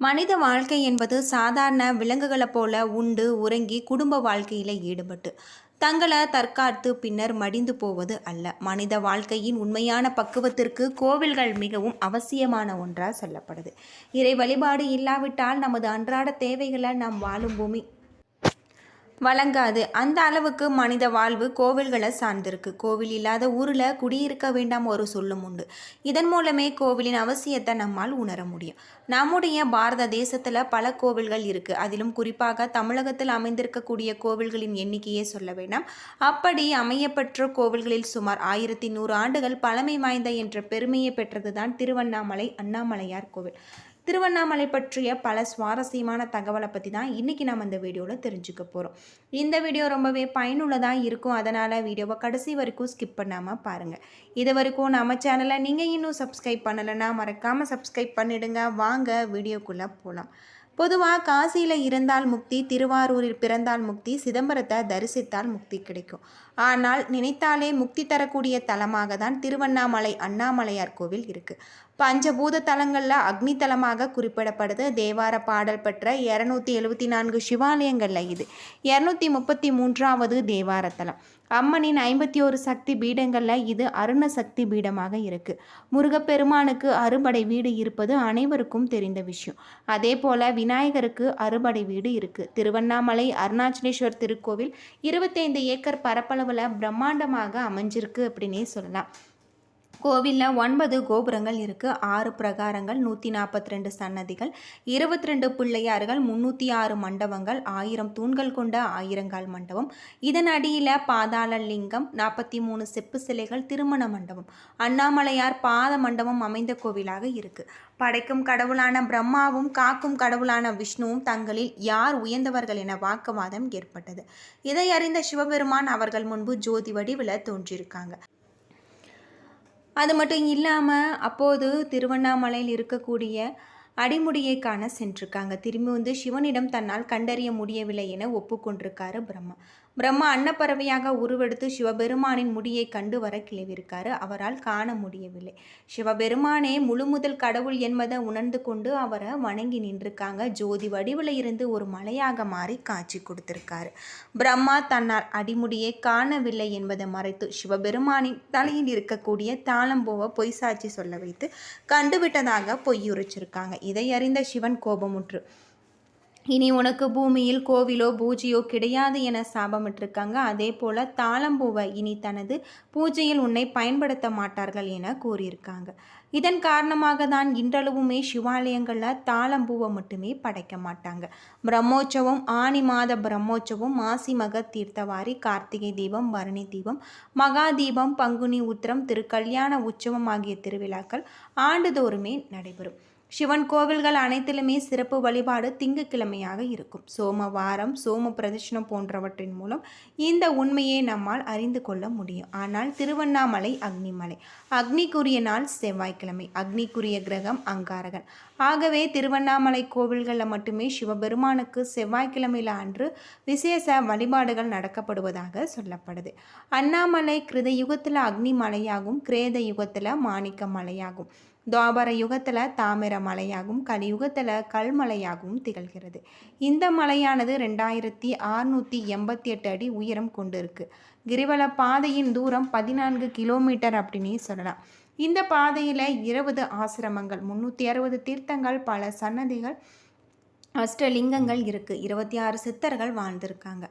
மனித வாழ்க்கை என்பது சாதாரண விலங்குகளைப் போல உண்டு உறங்கி குடும்ப வாழ்க்கையில் ஈடுபட்டு தங்களை தற்காத்து பின்னர் மடிந்து போவது அல்ல. மனித வாழ்க்கையின் உண்மையான பக்குவத்திற்கு கோவில்கள் மிகவும் அவசியமான ஒன்றாக சொல்லப்படுது. இறை வழிபாடு இல்லாவிட்டால் நமது அன்றாட தேவைகளை நாம் வாழும் பூமி வழங்காது. அந்த அளவுக்கு மனித வாழ்வு கோவில்களை சார்ந்திருக்கு. கோவில் இல்லாத ஊரில் குடியிருக்க வேண்டாம் ஒரு சொல்லும் உண்டு. இதன் மூலமே கோவிலின் அவசியத்தை நம்மால் உணர முடியும். நம்முடைய பாரத தேசத்தில் பல கோவில்கள் இருக்குது அதிலும் குறிப்பாக தமிழகத்தில் அமைந்திருக்கக்கூடிய கோவில்களின் எண்ணிக்கையே சொல்ல வேண்டாம். அப்படி அமையப்பெற்ற கோவில்களில் சுமார் ஆயிரத்தி நூறு ஆண்டுகள் பழமை வாய்ந்த என்ற பெருமையை பெற்றதுதான் திருவண்ணாமலை அண்ணாமலையார் கோவில். திருவண்ணாமலை பற்றிய பல சுவாரஸ்யமான தகவலை பற்றி தான் இன்றைக்கி நம்ம இந்த வீடியோவில் தெரிஞ்சுக்க போகிறோம் இந்த வீடியோ ரொம்பவே பயனுள்ளதாக இருக்கும். அதனால் வீடியோவை கடைசி வரைக்கும் ஸ்கிப் பண்ணாமல் பாருங்கள் இது வரைக்கும் நம்ம சேனலை நீங்கள் இன்னும் சப்ஸ்கிரைப் பண்ணலைன்னா மறக்காமல் சப்ஸ்கிரைப் பண்ணிடுங்க. வாங்க வீடியோக்குள்ளே போகலாம் பொதுவாக காசியில் இருந்தால் முக்தி திருவாரூரில் பிறந்தால் முக்தி சிதம்பரத்தை தரிசித்தால் முக்தி கிடைக்கும். ஆனால் நினைத்தாலே முக்தி தரக்கூடிய தலமாக தான் திருவண்ணாமலை அண்ணாமலையார் கோவில் இருக்குது பஞ்சபூத தலங்களில் அக்னி தலமாக குறிப்பிடப்படுது. தேவார பாடல் பெற்ற இரநூத்தி எழுபத்தி நான்கு சிவாலயங்களில் இது. இரநூத்தி முப்பத்தி மூன்றாவது தேவார தலம் அம்மனின் ஐம்பத்தி ஒரு சக்தி பீடங்களில் இது அருண சக்தி பீடமாக இருக்குது முருகப்பெருமானுக்கு அறுபடை வீடு இருப்பது அனைவருக்கும் தெரிந்த விஷயம். அதே போல் விநாயகருக்கு அறுபடை வீடு இருக்குது திருவண்ணாமலை அருணாச்சலேஸ்வர் திருக்கோவில் இருபத்தைந்து ஏக்கர் பரப்பளவில் பிரம்மாண்டமாக அமைஞ்சிருக்கு அப்படின்னே சொல்லலாம். கோவிலில் ஒன்பது கோபுரங்கள் இருக்குது ஆறு பிரகாரங்கள் நூற்றி நாற்பத்தி ரெண்டு சன்னதிகள் இருபத்தி ரெண்டு பிள்ளையார்கள் முந்நூற்றி ஆறு மண்டபங்கள் ஆயிரம் தூண்கள் கொண்ட ஆயிரங்கால் மண்டபம். இதன் அடியில் பாதாள லிங்கம் நாற்பத்தி மூணு செப்பு சிலைகள் திருமண மண்டபம். அண்ணாமலையார் பாத மண்டபம் அமைந்த கோவிலாக இருக்குது படைக்கும் கடவுளான பிரம்மாவும் காக்கும் கடவுளான விஷ்ணுவும் தங்களில் யார் உயர்ந்தவர்கள் என வாக்குவாதம் ஏற்பட்டது. இதை அறிந்த சிவபெருமான் அவர்கள் முன்பு ஜோதி வடிவில் தோன்றியிருக்காங்க. அது மட்டும் இல்லாமல் அப்போது திருவண்ணாமலையில் இருக்கக்கூடிய அடிமுடியை காண சென்றிருக்காங்க. திரும்பி வந்து சிவனிடம் தன்னால் கண்டறிய முடியவில்லை என ஒப்புக்கொண்டிருக்காரு பிரம்மா. பிரம்மா அன்னப்பறவையாக உருவெடுத்து சிவபெருமானின் முடியை கண்டு வர கிளவிருக்காரு அவரால் காண முடியவில்லை. சிவபெருமானே முழு முதல் கடவுள் என்பதை உணர்ந்து கொண்டு அவரை வணங்கி நின்றிருக்காங்க. ஜோதி வடிவில் இருந்து ஒரு மலையாக மாறி காட்சி கொடுத்திருக்காரு. பிரம்மா தன்னால் அடிமுடியை காணவில்லை என்பதை மறைத்து சிவபெருமானின் தலையில் இருக்கக்கூடிய தாளம்போவை பொய் சாட்சி சொல்ல வைத்து கண்டுவிட்டதாக பொய்யுரைச்சிருக்காங்க. இதை அறிந்த சிவன் கோபமுற்று இனி உனக்கு பூமியில் கோவிலோ பூஜையோ கிடையாது என சாபமிட்டிருக்காங்க. அதே போல் தாளம்பூவை இனி தனது பூஜையில் உன்னை பயன்படுத்த மாட்டார்கள் என கூறியிருக்காங்க. இதன் காரணமாக தான் இன்றளவுமே சிவாலயங்களில் தாளம்பூவை மட்டுமே படைக்க மாட்டாங்க. பிரம்மோற்சவம் ஆனி மாத பிரம்மோற்சவம் மாசி மக தீர்த்தவாரி கார்த்திகை தீபம் பரணி தீபம் மகா தீபம் பங்குனி உத்திரம் திருக்கல்யாண உற்சவம் ஆகிய திருவிழாக்கள் ஆண்டுதோறுமே நடைபெறும். சிவன் கோவில்கள் அனைத்திலுமே சிறப்பு வழிபாடு திங்கக்கிழமையாக இருக்கும். சோமவாரம் சோம பிரதட்சணம் போன்றவற்றின் மூலம் இந்த உண்மையை நம்மால் அறிந்து கொள்ள முடியும். ஆனால் திருவண்ணாமலை அக்னிமலை. அக்னிக்குரிய நாள் செவ்வாய்க்கிழமை. அக்னிக்குரிய கிரகம் அங்காரகன். ஆகவே திருவண்ணாமலை கோவில்களில் மட்டுமே சிவபெருமானுக்கு செவ்வாய்க்கிழமையில் அன்று விசேஷ வழிபாடுகள் நடக்கப்படுவதாக சொல்லப்படுது. அண்ணாமலை கிருத யுகத்தில் அக்னி மலையாகும் கிரேத யுகத்தில் மாணிக்க மலையாகும். துவாபர யுகத்தில் தாமிர மலையாகவும் கலியுகத்தில் கல்மலையாகவும் திகழ்கிறது. இந்த மலையானது ரெண்டாயிரத்தி ஆறுநூற்றி எண்பத்தி எட்டு அடி உயரம் கொண்டிருக்கு. கிரிவல பாதையின் தூரம் பதினான்கு கிலோமீட்டர் அப்படின்னே சொல்லலாம். இந்த பாதையில் இருபது ஆசிரமங்கள் முந்நூற்றி அறுபது தீர்த்தங்கள் பல சன்னதிகள் அஷ்டலிங்கங்கள் இருக்குது இருபத்தி ஆறு சித்தர்கள் வாழ்ந்திருக்காங்க.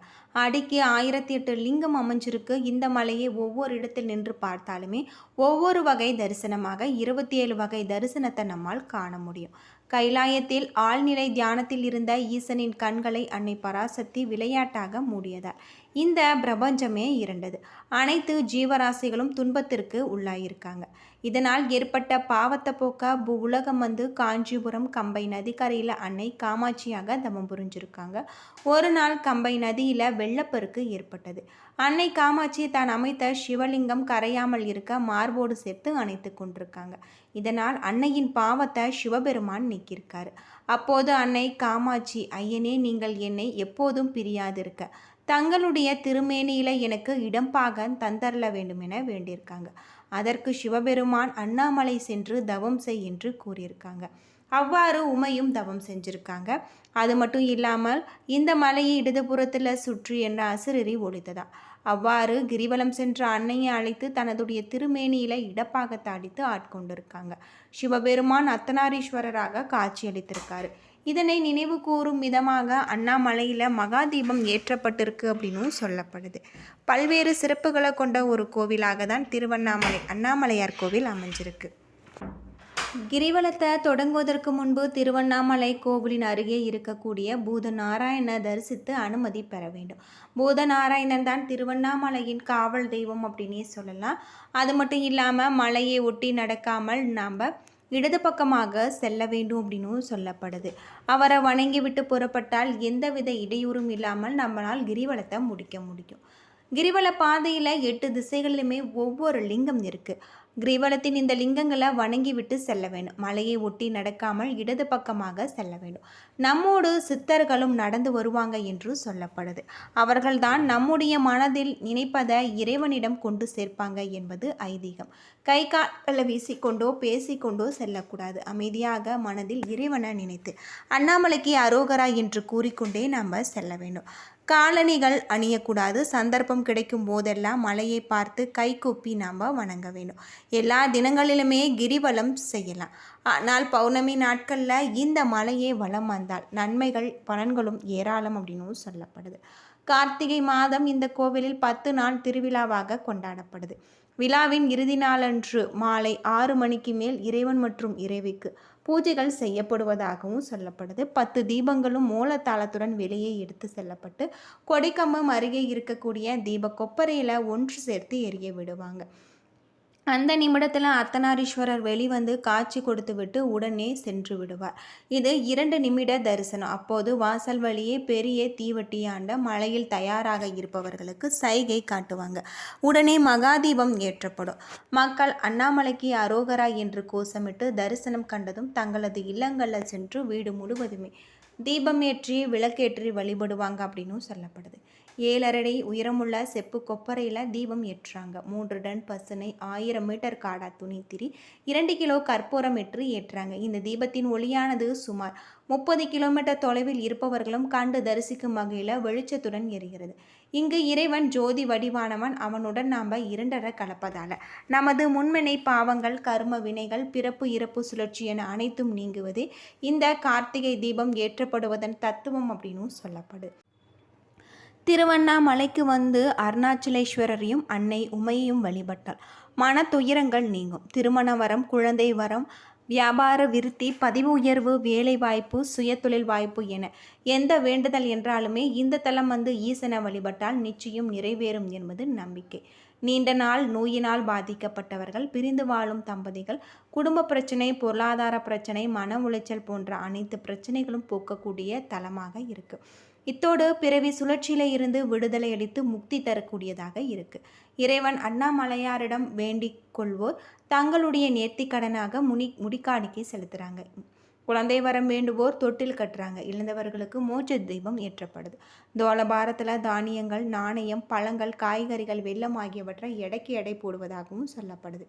அடிக்கு ஆயிரத்தி எட்டு லிங்கம் அமைஞ்சிருக்கு. இந்த மலையை ஒவ்வொரு இடத்தில் நின்று பார்த்தாலுமே ஒவ்வொரு வகை தரிசனமாக இருபத்தி ஏழு வகை தரிசனத்தை நம்மால் காண முடியும். கைலாயத்தில் ஆழ்நிலை தியானத்தில் இருந்த ஈசனின் கண்களை அன்னை பராசக்தி விளையாட்டாக மூடியதார் இந்த பிரபஞ்சமே இருண்டது. அனைத்து ஜீவராசிகளும் துன்பத்திற்கு உள்ளாயிருக்காங்க. இதனால் ஏற்பட்ட பாவத்தை போக்க உலகம் வந்து காஞ்சிபுரம் கம்பை நதிக்கரையில் அன்னை காமாட்சியாக தமம் புரிஞ்சிருக்காங்க. ஒரு நாள் கம்பை நதியில் வெள்ளப்பெருக்கு ஏற்பட்டது. அன்னை காமாட்சி தான் அமைத்த சிவலிங்கம் கரையாமல் இருக்க மார்போடு சேர்த்து அணைத்து கொண்டிருக்காங்க. இதனால் அன்னையின் பாவத்தை சிவபெருமான் நீக்கியிருக்காரு. அப்போது அன்னை காமாட்சி ஐயனே நீங்கள் என்னை எப்போதும் பிரியாதிருக்க. தங்களுடைய திருமேனியில் எனக்கு இடம்பாகன் தந்தரல வேண்டும் என வேண்டியிருக்காங்க. அதற்கு சிவபெருமான் அண்ணாமலை சென்று தவம் செய் என்று கூறியிருக்காங்க. அவ்வாறு உமையும் தவம் செஞ்சுருக்காங்க. அது மட்டும் இல்லாமல் இந்த மலையை இடதுபுறத்தில் சுற்றி என்ற அசுரறி ஒழித்ததா? அவ்வாறு கிரிவலம் சென்ற அன்னையை அழைத்து தனதுடைய திருமேனியில இடப்பாக தாடித்து ஆட்கொண்டிருக்காங்க. சிவபெருமான் அத்தனாரீஸ்வரராக காட்சியளித்திருக்காரு. இதனை நினைவு கூறும் விதமாக அண்ணாமலையில் மகாதீபம் ஏற்றப்பட்டிருக்கு அப்படின்னும் சொல்லப்படுது. பல்வேறு சிறப்புகளை கொண்ட ஒரு கோவிலாக தான் திருவண்ணாமலை அண்ணாமலையார் கோவில் அமைஞ்சிருக்கு. கிரிவலத்தை தொடங்குவதற்கு முன்பு திருவண்ணாமலை கோவிலின் அருகே இருக்கக்கூடிய பூதநாராயண தரிசித்து அனுமதி பெற வேண்டும். பூதநாராயணன் தான் திருவண்ணாமலையின் காவல் தெய்வம் அப்படின்னே சொல்லலாம். அது மட்டும் இல்லாமல் மலையை ஒட்டி நடக்காமல் நாம் இடது பக்கமாக செல்ல வேண்டும் அப்படின்னு சொல்லப்படுது. அவரை வணங்கிவிட்டு புறப்பட்டால் எந்தவித இடையூறும் இல்லாமல் நம்மளால் கிரிவலத்தை முடிக்க முடியும். கிரிவல பாதையில் எட்டு திசைகளிலுமே ஒவ்வொரு லிங்கம் இருக்குது கிரிவலத்தின் இந்த லிங்கங்களை வணங்கிவிட்டு செல்ல வேண்டும். மலையை ஒட்டி நடக்காமல் இடது பக்கமாக செல்ல வேண்டும். நம்மோடு சித்தர்களும் நடந்து வருவாங்க என்று சொல்லப்படுது. அவர்கள்தான் நம்முடைய மனதில் நினைப்பதை இறைவனிடம் கொண்டு சேர்ப்பாங்க என்பது ஐதீகம். கை கால்களை வீசிக்கொண்டோ பேசிக்கொண்டோ செல்லக்கூடாது. அமைதியாக மனதில் இறைவனை நினைத்து அண்ணாமலைக்கு அரோகரா என்று கூறிக்கொண்டே நம்ம செல்ல வேண்டும். காலணிகள் அணியக்கூடாது. சந்தர்ப்பம் கிடைக்கும் போதெல்லாம் மலையை பார்த்து கை கூப்பி நாம் வணங்க வேண்டும். எல்லா தினங்களிலுமே கிரிவலம் செய்யலாம். ஆனால் பௌர்ணமி நாட்களில் இந்த மலையே வளம் வந்தால் நன்மைகள் பலன்களும் ஏராளம் அப்படின்னு சொல்லப்படுது. கார்த்திகை மாதம் இந்த கோவிலில் பத்து நாள் திருவிழாவாக கொண்டாடப்படுது. விழாவின் இறுதி நாளன்று மாலை ஆறு மணிக்கு மேல் இறைவன் மற்றும் இறைவிக்கு பூஜைகள் செய்யப்படுவதாகவும் சொல்லப்படுது. பத்து தீபங்களும் மூலத்தாளத்துடன் வெளியே எடுத்து செல்லப்பட்டு கொடைக்கம்பம் அருகே இருக்கக்கூடிய தீப கொப்பரையில் ஒன்று சேர்த்து எரிய விடுவாங்க. அந்த நிமிடத்தில் அத்தனாரீஸ்வரர் வெளிவந்து காட்சி கொடுத்து விட்டு உடனே சென்று விடுவார். இது இரண்டு நிமிட தரிசனம். அப்போது வாசல் வழியே பெரிய தீவட்டியாண்ட மலையில் தயாராக இருப்பவர்களுக்கு சைகை காட்டுவாங்க. உடனே மகாதீபம் ஏற்றப்படும். மக்கள் அண்ணாமலைக்கு அரோகரா என்று கோஷமிட்டு தரிசனம் கண்டதும் தங்களது இல்லங்களில் சென்று வீடு முழுவதுமே தீபம் ஏற்றி விளக்கேற்றி வழிபடுவாங்க அப்படின்னும் சொல்லப்படுது. ஏழரடி உயரமுள்ள செப்பு கொப்பரையில் தீபம் ஏற்றுறாங்க மூன்று டன் பசுனை ஆயிரம் மீட்டர் காடா துணி திரி இரண்டு கிலோ கற்பூரம் ஏற்று ஏற்றுறாங்க இந்த தீபத்தின் ஒளியானது சுமார் முப்பது கிலோமீட்டர் தொலைவில் இருப்பவர்களும் கண்டு தரிசிக்கும் வகையில் வெளிச்சத்துடன் எரிகிறது. இங்கு இறைவன் ஜோதி வடிவானவன். அவனுடன் நாம் இரண்டரை கலப்பதால. நமது முன்வினை பாவங்கள் கர்ம வினைகள் பிறப்பு இறப்பு சுழற்சி என அனைத்தும் நீங்குவதே இந்த கார்த்திகை தீபம் ஏற்றப்படுவதன் தத்துவம் அப்படின்னு சொல்லப்படுது. திருவண்ணாமலைக்கு வந்து அருணாச்சலேஸ்வரரையும் அன்னை உமையையும் வழிபட்டாள். மன துயரங்கள் நீங்கும். திருமண வரம் குழந்தை வரம் வியாபார விருத்தி பதிவு உயர்வு வேலைவாய்ப்பு சுயதொழில் வாய்ப்பு என எந்த வேண்டுதல் என்றாலுமே இந்த தலம் வந்து ஈசனை வழிபட்டால் நிச்சயம் நிறைவேறும் என்பது நம்பிக்கை. நீண்ட நாள் நோயினால் பாதிக்கப்பட்டவர்கள் பிரிந்து வாழும் தம்பதிகள் குடும்ப பிரச்சனை பொருளாதார பிரச்சனை மன உளைச்சல் போன்ற அனைத்து பிரச்சனைகளும் போக்கக்கூடிய தலமாக இருக்குது இத்தோடு பிறவி சுழற்சியில இருந்து விடுதலை அளித்து முக்தி தரக்கூடியதாக இருக்கு. இறைவன் அண்ணாமலையாரிடம் வேண்டிக் கொள்வோர் தங்களுடைய நேர்த்திக்கடனாக முனி முடிக்காணிக்கை செலுத்துகிறாங்க குழந்தை வரம் வேண்டுவோர் தொட்டில் கட்டுறாங்க. இழந்தவர்களுக்கு மோட்ச தெய்வம் ஏற்றப்படுது. தோலபாரத்தில் தானியங்கள் நாணயம் பழங்கள் காய்கறிகள் வெள்ளம் ஆகியவற்றை எடைக்கு எடை போடுவதாகவும் சொல்லப்படுது.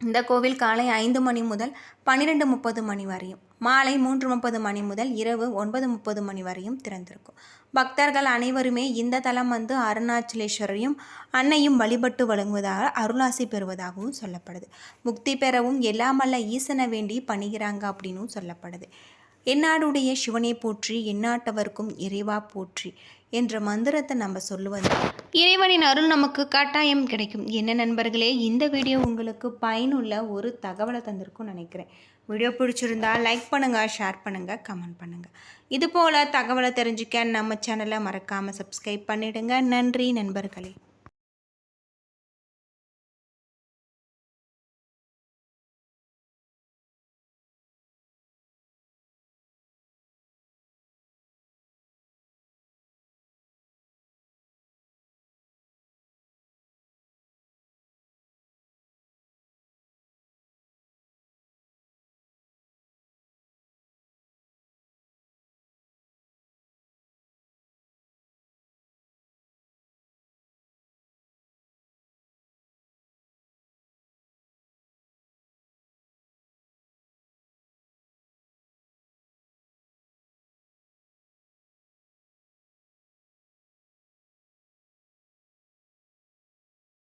இந்த கோவில் காலை ஐந்து மணி முதல் பன்னிரெண்டு முப்பது மணி வரையும் மாலை மூன்று முப்பது மணி முதல் இரவு ஒன்பது முப்பது மணி வரையும் திறந்திருக்கும். பக்தர்கள் அனைவருமே இந்த தலம் வந்து அருணாச்சலேஸ்வரையும் அன்னையும் வழிபட்டு வழங்குவதாக அருளாசி பெறுவதாகவும் சொல்லப்படுது. முக்தி பெறவும் எல்லாமல்ல ஈசனை வேண்டி பணிகிறாங்க அப்படின்னும் சொல்லப்படுது. என்னாடுடைய சிவனை போற்றி எந்நாட்டவர்க்கும் இறைவா போற்றி. என்ற மந்திரத்தை நம்ம சொல்லுவது. இறைவனின் அருள் நமக்கு கட்டாயம் கிடைக்கும். என்ன நண்பர்களே இந்த வீடியோ உங்களுக்கு பயனுள்ள ஒரு தகவலை தந்திருக்கும் நினைக்கிறேன். வீடியோ பிடிச்சிருந்தா லைக் பண்ணுங்கள் ஷேர் பண்ணுங்கள் கமெண்ட் பண்ணுங்கள் இது போல் தகவலை தெரிஞ்சுக்க நம்ம சேனலை மறக்காமல் சப்ஸ்கிரைப் பண்ணிவிடுங்க நன்றி நண்பர்களே.